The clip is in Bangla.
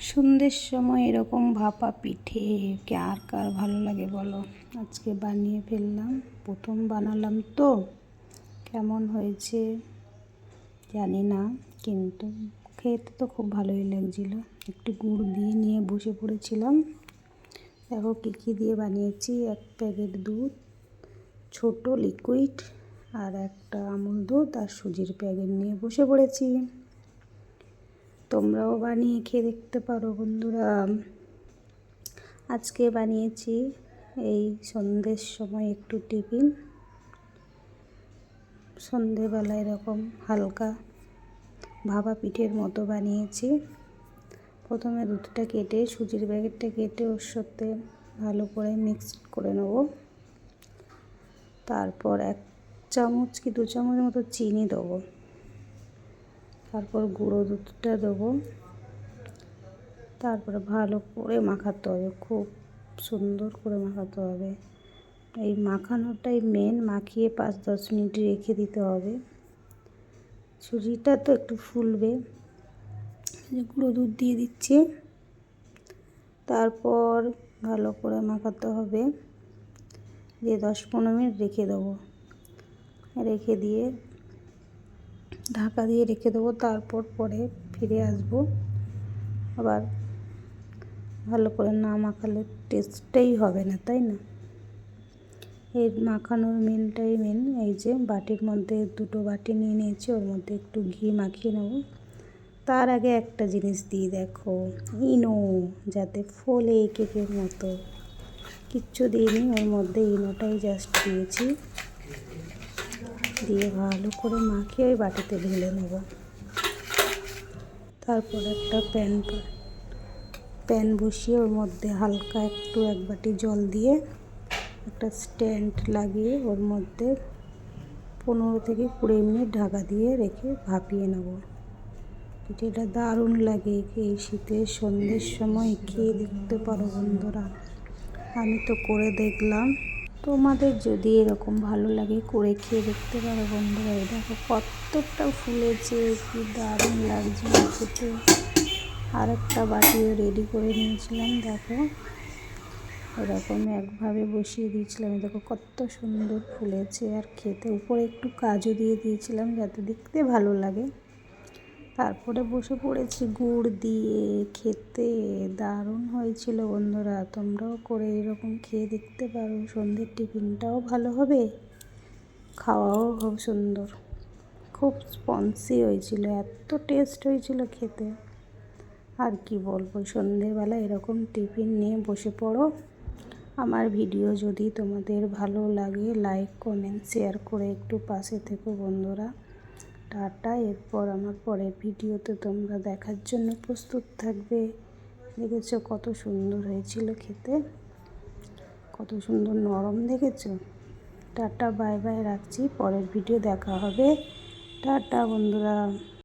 সন্ধ্যের সময় এরকম ভাপা পিঠে কে আর কার ভালো লাগে বলো? আজকে বানিয়ে ফেললাম, প্রথম বানালাম তো। কেমন হয়েছে? জানি না, কিন্তু খেতে তো খুব ভালোই লাগছিল। একটু গুড় দিয়ে নিয়ে বসে পড়েছিলাম। দেখো কী কী দিয়ে বানিয়েছি। এক প্যাকেট দুধ, ছোট লিকুইড আর একটা আমুল দুধ আর সুজির প্যাকেট নিয়ে বসে পড়েছি। তোমরাও বানিয়ে খেয়ে দেখতে পারো, বন্ধুরা। আজকে বানিয়েছি এই সন্ধ্যের সময় একটু টিফিন। সন্ধেবেলা এরকম হালকা ভাবা পিঠের মতো বানিয়েছি। প্রথমে দুধটা কেটে, সুজির প্যাকেটটা কেটে ওর সাথে ভালো করে মিক্স করে নেব। তারপর এক চামচ কি দু চামচ মতো চিনি দেবো। তারপর গুঁড়ো দুধটা দেবো। তারপরে ভালো করে মাখাতে হবে, খুব সুন্দর করে মাখাতে হবে। এই মাখানোটাই মেন মাখিয়ে পাঁচ দশ মিনিট রেখে দিতে হবে। সুজিটা তো একটু ফুলবে। গুঁড়ো দুধ দিয়ে দিচ্ছি। তারপর ভালো করে মাখাতে হবে। দিয়ে দশ পনেরো মিনিট রেখে দেবো। রেখে দিয়ে ঢাকা দিয়ে রেখে দেবো, তারপর পরে ফিরে আসব। আবার ভালো করে না মাখালে টেস্টটাই হবে না, তাই না? এর মাখানোর মেনটাই মেন এই যে বাটির মধ্যে দুটো বাটি নিয়ে নিয়েছি, ওর মধ্যে একটু ঘি মাখিয়ে নেব। তার আগে একটা জিনিস দিয়ে দেখো, ইনো, যাতে ফোলে কেকের মতো। কিচ্ছু দিইনি, ওর মধ্যে ইনোটাই জাস্ট দিয়েছি। দিয়ে ভালো করে মাখিয়ে ওই বাটিতে ঢেলে নেব। তারপর একটা প্যান প্যান বসিয়ে ওর মধ্যে হালকা একটু এক বাটি জল দিয়ে একটা স্ট্যান্ড লাগিয়ে ওর মধ্যে পনেরো থেকে কুড়ি মিনিট ঢাকা দিয়ে রেখে ভাপিয়ে নেব। পিঠেটা দারুণ লাগে এই শীতের সন্ধ্যের সময় খেয়ে দেখতে পারো বন্ধুরা। আমি তো করে দেখলাম। তোমাদের যদি এরকম ভালো লাগে করে খেয়ে দেখতে পারো বন্ধুরা দেখো কতটা ফুলেছে কি দারুণ লাগছে খেতে। আর একটা বাটিও রেডি করে নিয়েছিলাম, দেখো। এরকম একভাবে বসিয়ে দিয়েছিলাম দেখো কত সুন্দর ফুলেছে আর খেতে। উপরে একটু কাজু দিয়ে দিয়েছিলাম যাতে দেখতে ভালো লাগে। তারপরে বসে পড়েছি। গুড় দিয়ে খেতে দারুণ হয়েছিল বন্ধুরা। তোমরাও করে এরকম খেয়ে দেখতে পারো। সন্ধ্যের টিফিনটাও ভালো হবে। খাওয়াও খুব সুন্দর। খুব স্পন্সি হয়েছিল। এত টেস্ট হয়েছিল খেতে। আর কি বলব সন্ধেবেলা এরকম টিফিন নিয়ে বসে পড়ো। আমার ভিডিও যদি তোমাদের ভালো লাগে লাইক কমেন্ট শেয়ার করে একটু পাশে থেকো বন্ধুরা। টাটা, এরপর আমার পরের ভিডিওতে তোমরা দেখার জন্য প্রস্তুত থাকবে। দেখেছ কত সুন্দর হয়েছিল খেতে? কত সুন্দর নরম, দেখেছ? টাটা, বাই বাই রাখছি, পরের ভিডিও দেখা হবে। টাটা, বন্ধুরা।